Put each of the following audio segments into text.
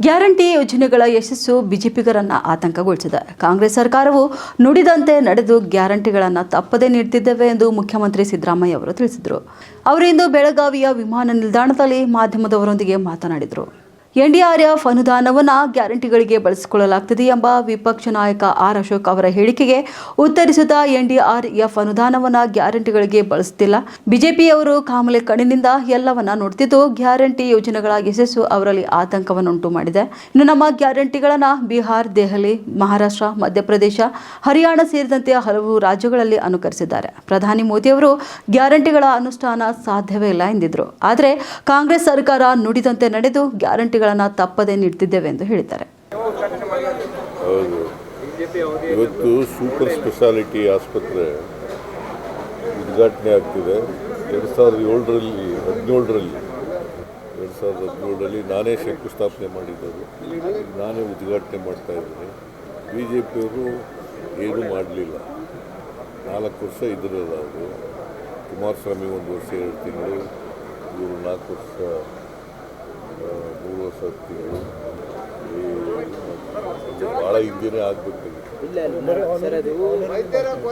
Guarantee ಯೋಜನೆಗಳ ಯಶಸ್ಸು ಬಿಜೆಪಿಗರನ್ನ ಆತಂಕಗೊಳಿಸಿದೆ. ಕಾಂಗ್ರೆಸ್ ಸರ್ಕಾರವು ನುಡಿದಂತೆ ನಡೆದು ಗ್ಯಾರಂಟಿಗಳನ್ನು ತಪ್ಪದೇ ನೀಡುತ್ತಿದ್ದೇವೆ ಎಂದು ಮುಖ್ಯಮಂತ್ರಿ ಸಿದ್ದರಾಮಯ್ಯ ಅವರು ತಿಳಿಸಿದರು. ಅವರಿಂದು ಬೆಳಗಾವಿಯ ವಿಮಾನ ನಿಲ್ದಾಣದಲ್ಲಿ ಮಾಧ್ಯಮದವರೊಂದಿಗೆ ಮಾತನಾಡಿದರು. ಎನ್ಡಿಆರ್ಎಫ್ ಅನುದಾನವನ್ನು ಗ್ಯಾರಂಟಿಗಳಿಗೆ ಬಳಸಿಕೊಳ್ಳಲಾಗುತ್ತದೆ ಎಂಬ ವಿಪಕ್ಷ ನಾಯಕ ಆರ್ ಅಶೋಕ್ ಅವರ ಹೇಳಿಕೆಗೆ ಉತ್ತರಿಸುತ್ತಾ ಎನ್ಡಿಆರ್ಎಫ್ ಅನುದಾನವನ್ನು ಗ್ಯಾರಂಟಿಗಳಿಗೆ ಬಳಸುತ್ತಿಲ್ಲ. ಬಿಜೆಪಿಯವರು ಕಾಮಲೆ ಕಣ್ಣಿನಿಂದ ಎಲ್ಲವನ್ನ ನೋಡ್ತಿದ್ದು ಗ್ಯಾರಂಟಿ ಯೋಜನೆಗಳ ಯಶಸ್ಸು ಅವರಲ್ಲಿ ಆತಂಕವನ್ನುಂಟು ಮಾಡಿದೆ. ಇನ್ನು ನಮ್ಮ ಗ್ಯಾರಂಟಿಗಳನ್ನು ಬಿಹಾರ್, ದೆಹಲಿ, ಮಹಾರಾಷ್ಟ್ರ, ಮಧ್ಯಪ್ರದೇಶ, ಹರಿಯಾಣ ಸೇರಿದಂತೆ ಹಲವು ರಾಜ್ಯಗಳಲ್ಲಿ ಅನುಕರಿಸಿದ್ದಾರೆ. ಪ್ರಧಾನಿ ಮೋದಿಯವರು ಗ್ಯಾರಂಟಿಗಳ ಅನುಷ್ಠಾನ ಸಾಧ್ಯವೇ ಇಲ್ಲ ಎಂದಿದ್ರು. ಆದರೆ ಕಾಂಗ್ರೆಸ್ ಸರ್ಕಾರ ನುಡಿದಂತೆ ನಡೆದು ಗ್ಯಾರಂಟಿಗಳನ್ನು ತಪ್ಪದೇ ನೀಡುತ್ತಿದ್ದೇವೆ ಎಂದು ಹೇಳಿದ್ದಾರೆ. ಹೌದು. ಇವತ್ತು ಸೂಪರ್ ಸ್ಪೆಷಾಲಿಟಿ ಆಸ್ಪತ್ರೆ ಉದ್ಘಾಟನೆ ಆಗ್ತಿದೆ. ಎರಡು ಸಾವಿರದ ಏಳರಲ್ಲಿ, ಹದಿನೇಳರಲ್ಲಿ, ಎರಡು ಸಾವಿರದ ಹದಿನೇಳರಲ್ಲಿ ನಾನೇ ಶಂಕುಸ್ಥಾಪನೆ ಮಾಡಿದ್ದದು. ನಾನೇ ಉದ್ಘಾಟನೆ ಮಾಡ್ತಾ ಇದ್ದೀನಿ. ಬಿ ಜೆ ಪಿಯವರು ಏನೂ ಮಾಡಲಿಲ್ಲ. ನಾಲ್ಕು ವರ್ಷ ಇದ್ರಲ್ಲ ಅವರು ಕುಮಾರಸ್ವಾಮಿ ಒಂದು ವರ್ಷ ಎರಡು ತಿಂಗಳು, ಇವರು ನಾಲ್ಕು ವರ್ಷ ಭಾಳ ಹಿಂದೆನೇ ಆಗಬೇಕಾಗಿತ್ತು ಇಲ್ಲ ಇಲ್ಲ ಸರ್ ಅದು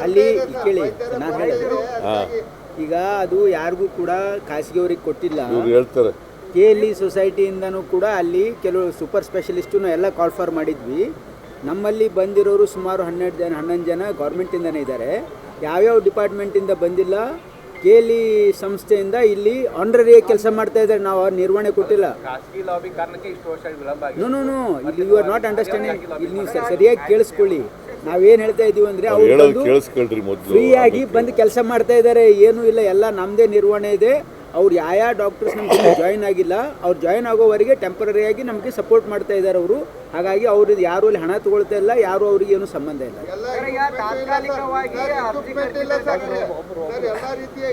ಅಲ್ಲಿ ಕೇಳಿ ನಾನು ಹೇಳೋದು. ಹಾಂ. ಈಗ ಅದು ಯಾರಿಗೂ ಕೂಡ ಖಾಸಗಿಯವ್ರಿಗೆ ಕೊಟ್ಟಿಲ್ಲ. ಇವ್ರು ಹೇಳ್ತಾರೆ. ಕೆ ಎಲ್ ಇ ಸೊಸೈಟಿಯಿಂದನೂ ಕೂಡ ಅಲ್ಲಿ ಕೆಲವು ಸೂಪರ್ ಸ್ಪೆಷಲಿಸ್ಟನ್ನು ಎಲ್ಲ ಕಾಲ್ ಫಾರ್ ಮಾಡಿದ್ವಿ. ನಮ್ಮಲ್ಲಿ ಬಂದಿರೋರು ಸುಮಾರು ಹನ್ನೆರಡು ಜನ ಹನ್ನೊಂದು ಜನ ಗೌರ್ಮೆಂಟಿಂದನೇ ಇದ್ದಾರೆ. ಯಾವ್ಯಾವ ಡಿಪಾರ್ಟ್ಮೆಂಟಿಂದ ಬಂದಿಲ್ಲ ಕೆ ಎಲ್ ಇ ಸಂಸ್ಥೆಯಿಂದ ಇಲ್ಲಿ ಆನರರಿ ಕೆಲಸ ಮಾಡ್ತಾ ಇದ್ದಾರೆ. ನಾವು ಅವ್ರ ನಿರ್ವಹಣೆ ಕೊಟ್ಟಿಲ್ಲ. ಖಾಸಗಿ ಲಾಬಿ ಕಾರಣಕ್ಕೆ ಇಷ್ಟು ವರ್ಷ ವಿಳಂಬ ಆಗಿದೆ. ನೋ ನೋ ನೋ ಇಲ್ಲಿ ಯು ಆರ್ ನಾಟ್ ಅಂಡರ್ಸ್ಟ್ಯಾಂಡಿಂಗ್ ಇಲ್ಲಿ ನೀವು ಸರ್- ಸರಿಯಾಗಿ ಕೇಳಿಸ್ಕೊಳ್ಳಿ. ನಾವೇನು ಹೇಳ್ತಾ ಇದೀವಿ ಅಂದ್ರೆ ಅವ್ರು ಫ್ರೀಯಾಗಿ ಮೊದಲು. ಫ್ರೀ ಆಗಿ ಬಂದು ಕೆಲಸ ಮಾಡ್ತಾ ಇದ್ದಾರೆ. ಏನು ಇಲ್ಲ. ಎಲ್ಲ ನಮ್ಮದೇ ನಿರ್ವಹಣೆ ಇದೆ. ಅವ್ರು ಯಾವ ಡಾಕ್ಟರ್ಸ್ ನಮ್ಗೆ ಜಾಯಿನ್ ಆಗಿಲ್ಲ. ಅವ್ರು ಜಾಯಿನ್ ಆಗೋವರೆಗೆ ಟೆಂಪರರಿ ಆಗಿ ನಮಗೆ ಸಪೋರ್ಟ್ ಮಾಡ್ತಾ ಇದ್ದಾರೆ ಅವರು. ಹಾಗಾಗಿ ಅವ್ರದ್ದು ಯಾರು ಅಲ್ಲಿ ಹಣ ತಗೊಳ್ತಾ ಇಲ್ಲ. ಯಾರು ಅವ್ರಿಗೆ ಏನು ಸಂಬಂಧ ಇಲ್ಲ.